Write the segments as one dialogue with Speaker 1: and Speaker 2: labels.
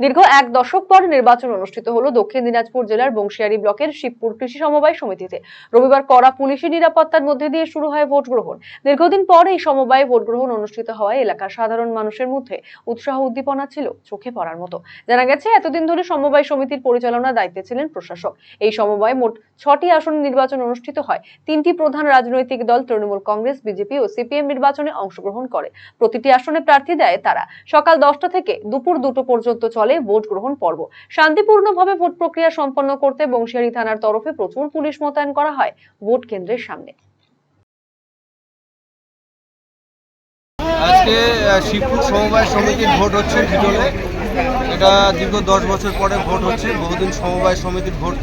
Speaker 1: দীর্ঘ এক দশক পর নির্বাচন অনুষ্ঠিত হলো দক্ষিণ দিনাজপুর জেলার বংশিয়ারি ব্লকের শিবপুর কৃষি সমবায় সমিতিতে। রবিবার কড়া পুলিশি নিরাপত্তার মধ্যে দিয়ে শুরু হয় ভোট গ্রহণ। দীর্ঘদিন পর এই সমবায়ে ভোট গ্রহণ অনুষ্ঠিত হওয়ায় এলাকার সাধারণ মানুষের মধ্যে উৎসাহ উদ্দীপনা ছিল চোখে পড়ার মতো। জানা গেছে, এতদিন ধরে সমবায় সমিতির পরিচালনার দায়িত্বে ছিলেন প্রশাসক। এই সমবায়ে মোট ছটি আসনে নির্বাচন অনুষ্ঠিত হয়। তিনটি প্রধান রাজনৈতিক দল তৃণমূল কংগ্রেস, বিজেপি ও সিপিএম নির্বাচনে অংশগ্রহণ করে। প্রতিটি আসনে প্রার্থী দেয় তারা। সকাল দশটা থেকে দুপুর দুটো পর্যন্ত চলে ভোট গ্রহণ পর্ব। শান্তিপূর্ণভাবে ভোট প্রক্রিয়া সম্পন্ন করতে বংশিয়ারি থানার তরফে প্রচুর পুলিশ মোতায়েন করা হয় ভোট কেন্দ্রের সামনে।
Speaker 2: আজকে শিবপুর সমবায় সমিতির ভোট হচ্ছে ভিতরে এটা দীর্ঘ দশ বছর পরে ভোট হচ্ছে। বহুদিন সমবায় সমিতির ভোট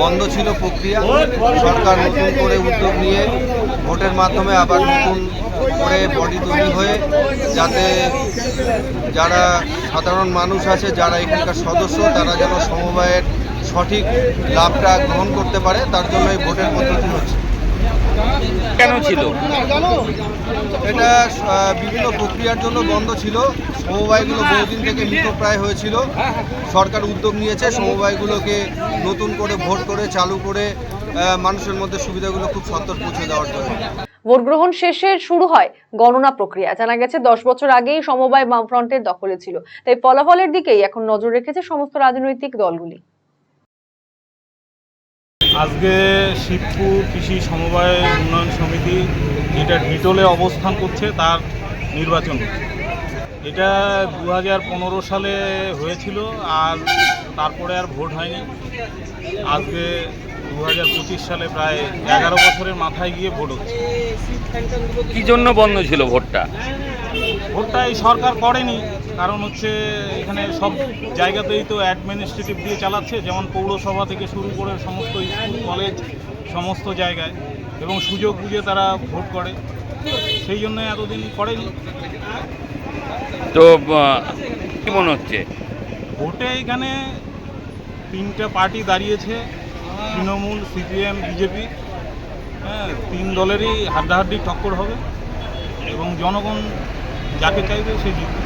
Speaker 2: বন্ধ ছিল প্রক্রিয়া। সরকার নতুন করে উদ্যোগ নিয়ে ভোটের মাধ্যমে আবার নতুন করে বডি তৈরি হয়ে যাতে যারা সাধারণ মানুষ আছে, যারা এখানকার সদস্য, তারা যেন সমবায়ের সঠিক লাভটা গ্রহণ করতে পারে, তার জন্য এই ভোটের পদ্ধতি হচ্ছে।
Speaker 3: কেন ছিল?
Speaker 2: এটা বিভিন্ন প্রক্রিয়ার জন্য বন্ধ ছিল। সমবায়গুলো বহুদিন থেকে মৃতপ্রায় হয়েছিল। সরকার উদ্যোগ নিয়েছে সমবায়গুলোকে নতুন করে ভোট করে চালু করে আহ, মানুষের মধ্যে সুবিধাগুলো খুব সত্তর পৌঁছে দেওয়ার জন্য।
Speaker 1: ভোট গ্রহণ শেষে শুরু হয় গণনা প্রক্রিয়া। জানা গেছে দশ বছর আগেই সমবায় বামফ্রন্টের দখলে ছিল। তাই ফলাফলের দিকেই এখন নজর রেখেছে সমস্ত রাজনৈতিক দলগুলি।
Speaker 4: আজকে শিবপুর কৃষি সমবায় উন্নয়ন সমিতি যেটা ডিটোলে অবস্থান করছে তার নির্বাচন হচ্ছে। এটা দু হাজার পনেরো সালে হয়েছিল আর তারপরে আর ভোট হয়নি। আজকে দু হাজার পঁচিশ সালে প্রায় এগারো বছরের মাথায় গিয়ে ভোট হচ্ছে।
Speaker 3: কি জন্য বন্ধ ছিল ভোটটা?
Speaker 4: ভোটটা এই সরকার করেনি। কারণ হচ্ছে এখানে সব জায়গাতেই তো অ্যাডমিনিস্ট্রেটিভ দিয়ে চালাচ্ছে যেমন পৌরসভা থেকে শুরু করে সমস্ত স্কুল কলেজ সমস্ত জায়গায় এবং সুযোগ বুঝে তারা ভোট করে। সেই জন্য এতদিন করেনি।
Speaker 3: তো কি মনে হচ্ছে?
Speaker 4: ভোটে এখানে তিনটা পার্টি দাঁড়িয়েছে তৃণমূল সিপিএম বিজেপি। হ্যাঁ তিন দলেরই হাড্ডাহাড্ডি টক্কর হবে এবং জনগণ যাকে চাইবে সে জিতবে।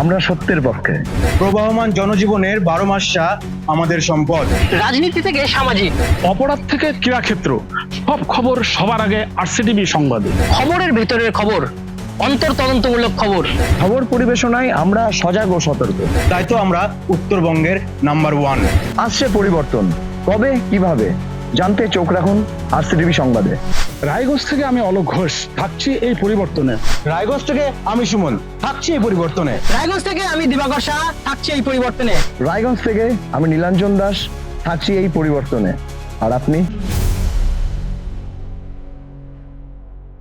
Speaker 5: আমরা সত্যের পক্ষে।
Speaker 6: প্রবাহমান জনজীবনের বারো মাসটা আমাদের সম্পদ।
Speaker 7: রাজনীতি থেকে সামাজিক।
Speaker 8: অপরাধ থেকে ক্রীড়াক্ষেত্র। সব খবর সবার আগে আরসিটিভি সংবাদে।
Speaker 7: খবরের ভেতরের খবর অন্তর তদন্তমূলক খবর।
Speaker 5: খবর পরিবেশনায় আমরা সজাগ ও সতর্ক।
Speaker 6: তাই তো আমরা উত্তরবঙ্গের নাম্বার ওয়ান।
Speaker 5: আসছে পরিবর্তন। কবে কীভাবে? জানতে চোখ রাখুন আরসিটিভি সংবাদে।
Speaker 8: রায়গঞ্জ থেকে আমি অলোক ঘোষ। থাকছি এই পরিবর্তনে।
Speaker 6: রায়গঞ্জ থেকে আমি সুমন। থাকছি এই পরিবর্তনে।
Speaker 7: রায়গঞ্জ থেকে আমি দিবাকর শাহ। থাকছি এই পরিবর্তনে।
Speaker 5: রায়গঞ্জ থেকে আমি নীলাঞ্জন দাস। থাকছি এই পরিবর্তনে। আর আপনি?